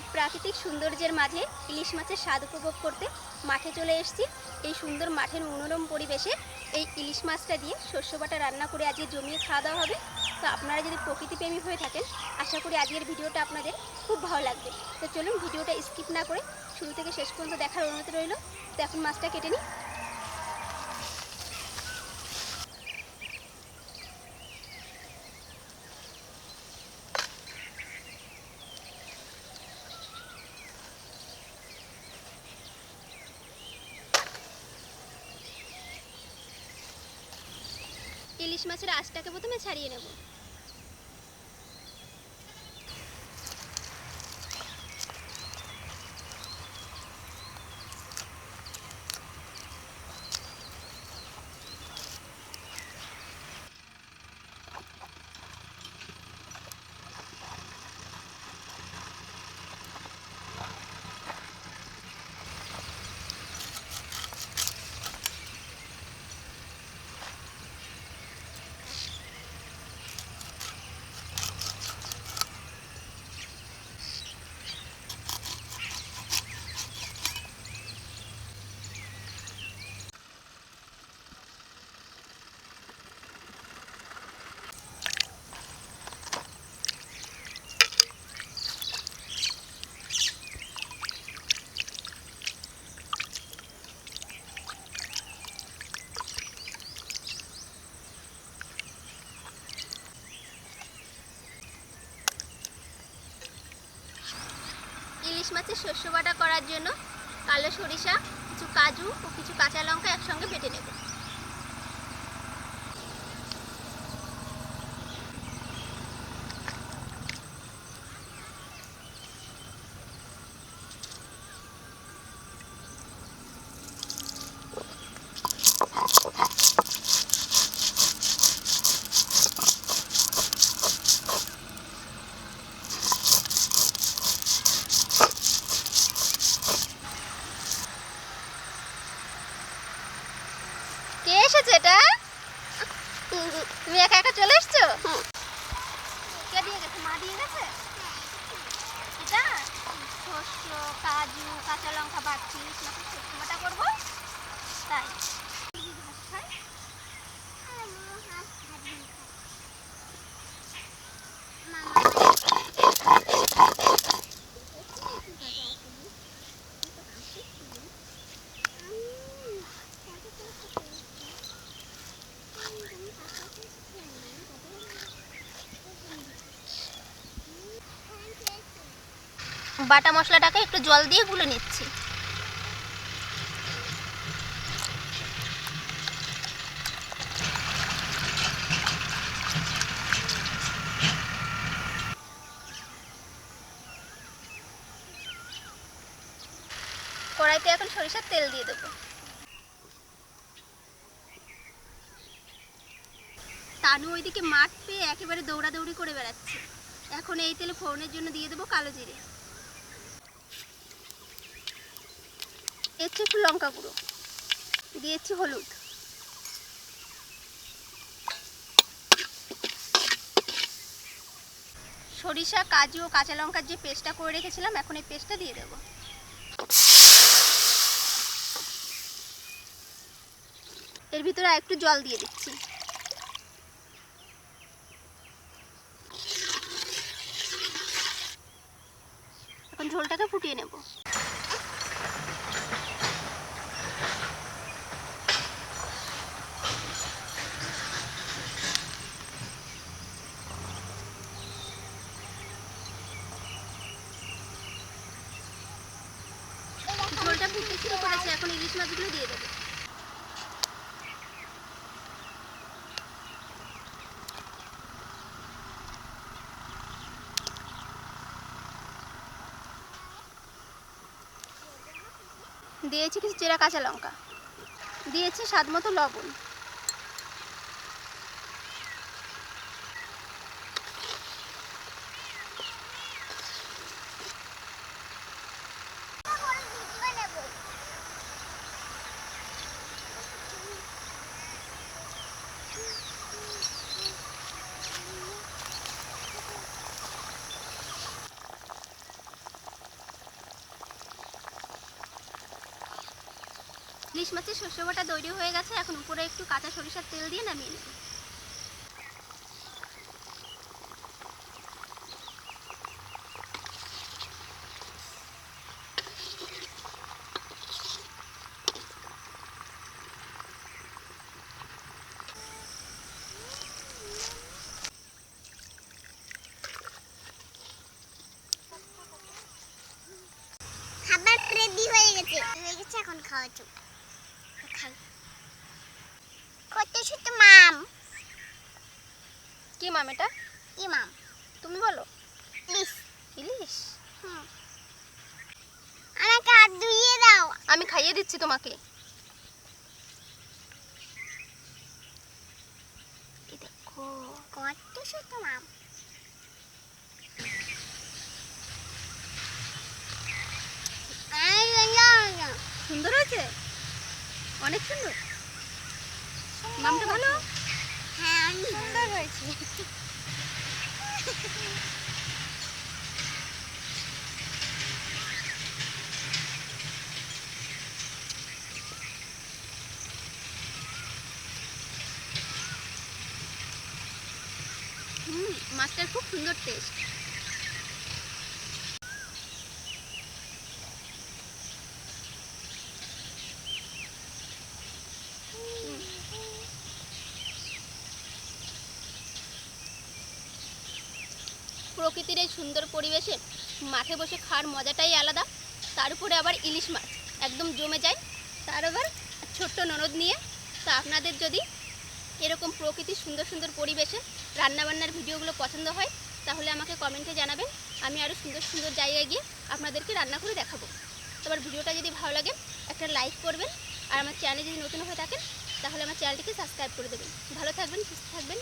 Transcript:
এই প্রাকৃতিক সৌন্দর্যের মাঝে ইলিশ মাছের স্বাদ উপভোগ করতে মাঠে চলে এসেছি। এই সুন্দর মাঠের মনোরম পরিবেশে এই ইলিশ মাছটা দিয়ে শস্য বাটা রান্না করে আজকে জমিয়ে খাওয়া দাওয়া হবে। তো আপনারা যদি প্রকৃতিপ্রেমী হয়ে থাকেন, আশা করি আজকের ভিডিওটা আপনাদের খুব ভালো লাগবে। তো চলুন ভিডিওটা স্কিপ না করে শুরু থেকে শেষ পর্যন্ত দেখার অনুমতি রইল। তো এখন মাছটা কেটে নিই। ইলিশ মাছের আঁশটাকে প্রথমে ছাড়িয়ে নেব। মাছের শস্য বাটা করার জন্য কালো সরিষা, কিছু কাজু ও কিছু কাঁচা লঙ্কা একসঙ্গে বেটে নেব। কে এসেছে এটা? তুমি একা একা চলে এসছো? কে দিয়ে গেছে? মা দিয়ে গেছে? এটা? শস্য কাজু কাঁচা লঙ্কা বাড়ছি বাটা করব? বাটা মশলাটাকে একটু জল দিয়ে গুলে নিচ্ছি। কড়াইতে এখন সরিষার তেল দিয়ে দেবো। তানু ওইদিকে মাঠ পেয়ে একেবারে দৌড়াদৌড়ি করে বেড়াচ্ছে। এখন এই তেলে ফোড়নের জন্য দিয়ে দেবো কালো জিরে। এর একটু লঙ্কা গুঁড়ো। দিয়েছি হলুদ। সরিষা, কাজু ও কাঁচা লঙ্কার যে পেস্টটা করে রেখেছিলাম, এখন এই পেস্টটা দিয়ে দেবো। এর ভিতরে একটু জল দিয়ে দিচ্ছি। এখন ঝোলটাকে ফুটিয়ে নেব। ঝোলটা বিক্রি করেছে, এখন ইলিশ মাছগুলো দিয়ে দিয়েছি কিছু চেরা কাঁচা লঙ্কা। দিয়েছি স্বাদ মতো লবণ। ইলিশ মাছের শস্য বাটা তৈরি হয়ে গেছে, এখন উপরে একটু কাঁচা সরিষার তেল দিয়ে নামিয়ে নেব। খাবার রেডি হয়ে গেছে। এখন খাওয়া চুপ খাই কত ছোট মাম কি মাম এটা? কি মাম তুমি বলো। প্লিজ ইলিশ? হুম। আমাকে হাত ধুইয়ে দাও। আমি খাইয়ে দিচ্ছি তোমাকে। দেখো কত ছোট মাম। সুন্দর হয়েছে? অনেক সুন্দর। মামটা ভালো? হ্যাঁ অনেক সুন্দর হয়েছে। মাছটার খুব সুন্দর টেস্ট প্রকৃতির এই সুন্দর পরিবেশে মাঠে বসে খাওয়ার মজাটাই আলাদা। তার উপরে আবার ইলিশ মাছ একদম জমে যায়। তার আবার ছোট্ট ননদ নিয়ে। তা আপনাদের যদি এরকম প্রকৃতির সুন্দর সুন্দর পরিবেশে রান্নাবান্নার ভিডিওগুলো পছন্দ হয়, তাহলে আমাকে কমেন্টে জানাবেন। আমি আরও সুন্দর সুন্দর জায়গায় গিয়ে আপনাদেরকে রান্না করে দেখাবো। তোমার ভিডিওটা যদি ভালো লাগে, একটা লাইক করবেন। আর আমার চ্যানেলে যদি নতুন হয়ে থাকেন, তাহলে আমার চ্যানেলটিকে সাবস্ক্রাইব করে দেবেন। ভালো থাকবেন, সুস্থ থাকবেন।